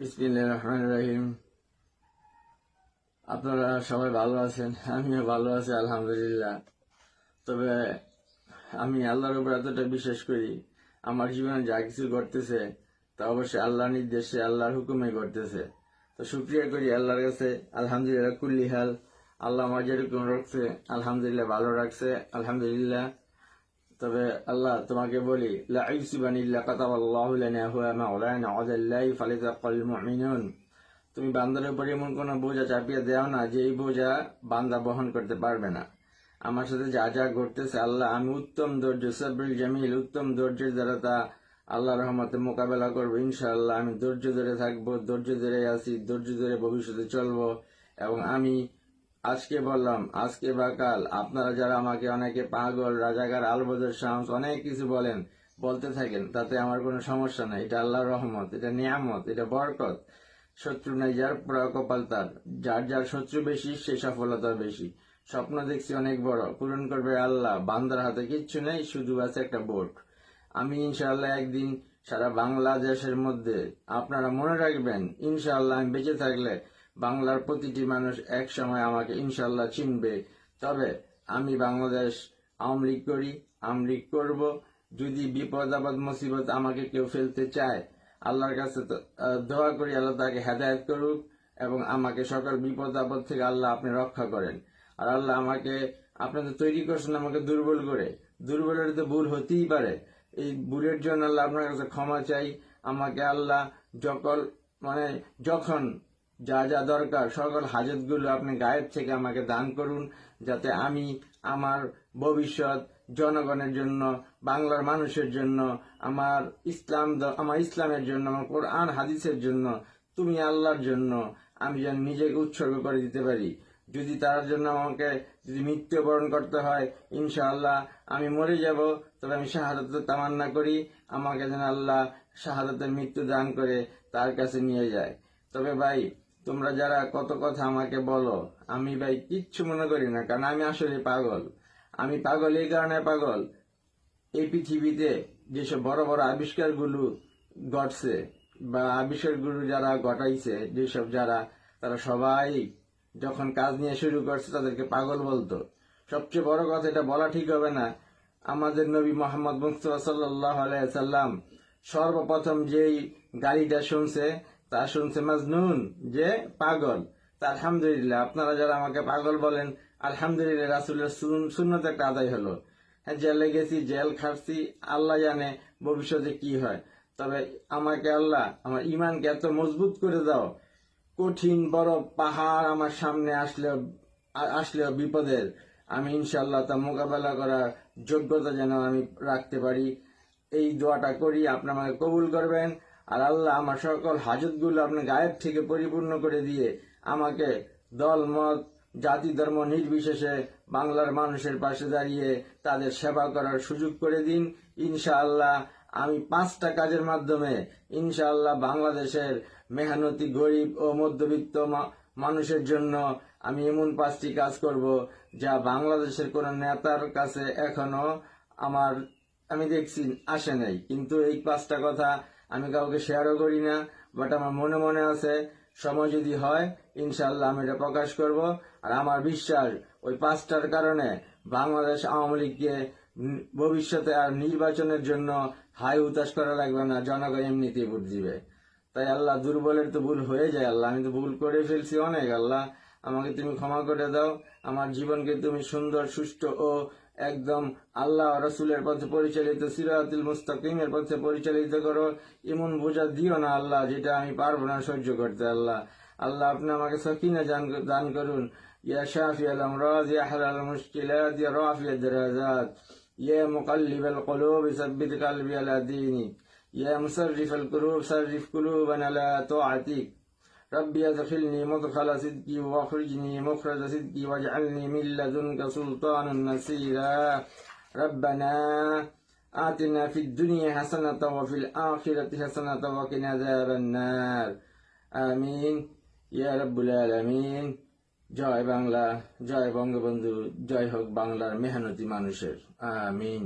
রহিম। আপনারা সবাই ভালো আছেন? আমিও ভালো আছি, আলহামদুলিল্লাহ। তবে আমি আল্লাহর উপর এতটা বিশ্বাস করি, আমার জীবনে যা কিছু ঘটতেছে, তা অবশ্যই আল্লাহর নির্দেশে, আল্লাহর হুকুমে ঘটতেছে। তো শুক্রিয়া করি আল্লাহর কাছে। আলহামদুলিল্লাহ, কুল্লি হাল। আল্লাহ আমার যেরকম রাখছে, আলহামদুলিল্লাহ ভালো রাখছে, আলহামদুলিল্লাহ। তবে আল্লাহ তোমাকে বলি তুমি বান্দার উপর এমন কোনো বোঝা চাপিয়ে দেও না যে এই বোঝা বান্দা বহন করতে পারবে না। আমার সাথে যা যা ঘটতেছে আল্লাহ, আমি উত্তম ধৈর্য সাবরিল জামিল, উত্তম ধৈর্যের দ্বারা তা আল্লাহ রহমতে মোকাবেলা করব, ইনশাআল্লাহ। আমি ধৈর্য ধরে থাকব, ধৈর্য ধরে আছি, ধৈর্য ধরে ভবিষ্যতে চলবো এবং আমি আজকে বললাম, আজকে বা কাল আপনারা যারা আমাকে অনেকে পাগল, রাজাকার, আলবদর, শামস, অনেক কিছু বলেন, বলতে থাকেন, তাতে আমার কোনো সমস্যা নাই। এটা আল্লাহর রহমত, এটা নিয়ামত, এটা বরকত। শত্রু নাই যার, পুরা তার। যার যার শত্রু বেশি, সে সফলতা বেশি। স্বপ্ন দেখছি অনেক বড়। পূরণ করবে আল্লাহ, বান্দার হাতে কিচ্ছু নেই, শুধু আছে একটা বোট। আমি ইনশাআল্লাহ একদিন সারা বাংলাদেশের মধ্যে আপনারা মনে রাখবেন, ইনশাআল্লাহ আমি বেঁচে থাকলে বাংলার প্রতিটি মানুষ এক সময় আমাকে ইনশাল্লাহ চিনবে। তবে আমি বাংলাদেশ আওয়ামী লীগ করি, আওয়ামী লীগ করব। যদি বিপদ, আপদ, মুসিবত আমাকে কেউ ফেলতে চায়, আল্লাহর কাছে দোয়া করি, আল্লাহ তাকে হেদায়ত করুক এবং আমাকে সকল বিপদ, আপদ থেকে আল্লাহ আপনি রক্ষা করেন। আর আল্লাহ আমাকে আপনাদের তৈরি করছেন আমাকে দুর্বল করে। দুর্বলের তো ভুল হতেই পারে। এই ভুলের জন্য আল্লাহ আপনার কাছে ক্ষমা চাই। আমাকে আল্লাহ যখন মানে যখন যা যা দরকার, সকল হাজতগুলো আপনি গায়েব থেকে আমাকে দান করুন, যাতে আমি আমার ভবিষ্যৎ জনগণের জন্য, বাংলার মানুষের জন্য, আমার ইসলাম আমার ইসলামের জন্য, আমার কোরআন, হাদিসের জন্য, তুমি আল্লাহর জন্য, আমি যেন নিজেকে উৎসর্গ করে দিতে পারি। যদি তার জন্য আমাকে যদি মৃত্যুবরণ করতে হয়, ইনশাআল্লাহ আমি মরে যাব, তবে আমি শাহাদতের তামান্না করি, আমাকে যেন আল্লাহ শাহাদতের মৃত্যু দান করে তার কাছে নিয়ে যায়। তবে ভাই তোমরা যারা কত কথা আমাকে বলো, আমি ভাই কিচ্ছু মনে করি না, কারণ আমি আসলে পাগল। আমি পাগল এই কারণে পাগল। এই পৃথিবীতে যেসব বড় বড় আবিষ্কারগুলো ঘটছে, বা আবিষ্কারগুলো যারা ঘটাইছে, যেসব যারা, তারা সবাই যখন কাজ নিয়ে শুরু করছে, তাদেরকে পাগল বলতো। সবচেয়ে বড় কথা, এটা বলা ঠিক হবে না। আমাদের নবী মোহাম্মদ মুস্তফা সাল্লাহ সাল্লাম সর্বপ্রথম যেই গাড়িটা শুনছে তা শুনছে মাজনুন, যে পাগল। তা আলহামদুলিল্লাহ, আপনারা যারা আমাকে পাগল বলেন, আলহামদুলিল্লাহ রাসুলের শূন্যত একটা আদায় হলো। হ্যাঁ জেলে গেছি, জেল খাটছি, আল্লাহ জানে ভবিষ্যতে কি হয়। তবে আমাকে আল্লাহ, আমার ইমানকে এত মজবুত করে দাও, কঠিন বড় পাহাড় আমার সামনে আসলেও আসলেও বিপদের। আমি ইনশাল্লাহ তা মোকাবেলা করার যোগ্যতা যেন আমি রাখতে পারি। এই দোয়াটা করি, আপনি আমাকে কবুল করবেন। আর আল্লাহ আমার সকল হাজতগুলো আপনার গায়েব থেকে পরিপূর্ণ করে দিয়ে আমাকে দল, মত, জাতি, ধর্ম নির্বিশেষে বাংলার মানুষের পাশে দাঁড়িয়ে তাদের সেবা করার সুযোগ করে দিন। ইনশাআল্লাহ আমি পাঁচটা কাজের মাধ্যমে ইনশাআল্লাহ বাংলাদেশের মেহনতি, গরিব ও মধ্যবিত্ত মানুষের জন্য আমি এমন পাঁচটি কাজ করব যা বাংলাদেশের কোন নেতার কাছে এখনও আমার আমি দেখছি আসে নাই। কিন্তু এই পাঁচটা কথা আমি কাউকে শেয়ারও করি না বাট আমার মনে মনে আছে, সময় যদি হয় ইনশাল্লাহ আমি এটা প্রকাশ করব। আর আমার বিশ্বাস, ওই পাঁচটার কারণে বাংলাদেশ আওয়ামী লীগকে ভবিষ্যতে আর নির্বাচনের জন্য হাই উতাস করা লাগবে না, জনগণ এমনিতেই ভোট দিবে। তাই আল্লাহ দুর্বলের তো ভুল হয়ে যায়, আল্লাহ, আমি তো ভুল করে ফেলছি অনেক, আল্লাহ, আমাকে তুমি ক্ষমা করে দাও। আমার জীবনকে তুমি সুন্দর, সুষ্ঠু ও একদম আল্লাহ রসুলের পথে পরিচালিত, সিরাতুল মুস্তাকিমের পথে পরিচালিত করো। এমন বোঝা দিও না আল্লাহ, যেটা আমি পারব না সহ্য করতে আল্লাহ। আল্লাহ, আপনি আমাকে সকিনা দান করুন। ইয়া শাফি আল আমরাজ, ইয়া হালাল মুশকিলাত, ইয়া রাফিয়া দারাজাত। ইয়া মুকাল্লিব আল কুলুব, সাব্বিত কালবি আলা দীনিক। ইয়া মুসাররিফ আল কুলুব সাররিফ কুলুবানা আলা তাআতিক ربي ادخلني مدخل صدقي واخرجني مخرج صدقي واجعلني من لدنك سلطانا نصيرا ربنا آتنا في الدنيا حسنة وفي الآخرة حسنة وقنا عذاب النار آمين يا رب العالمين জয় বাংলা জয় বঙ্গবন্ধু জয় হোক বাংলার মেহনতি মানুষের আমিন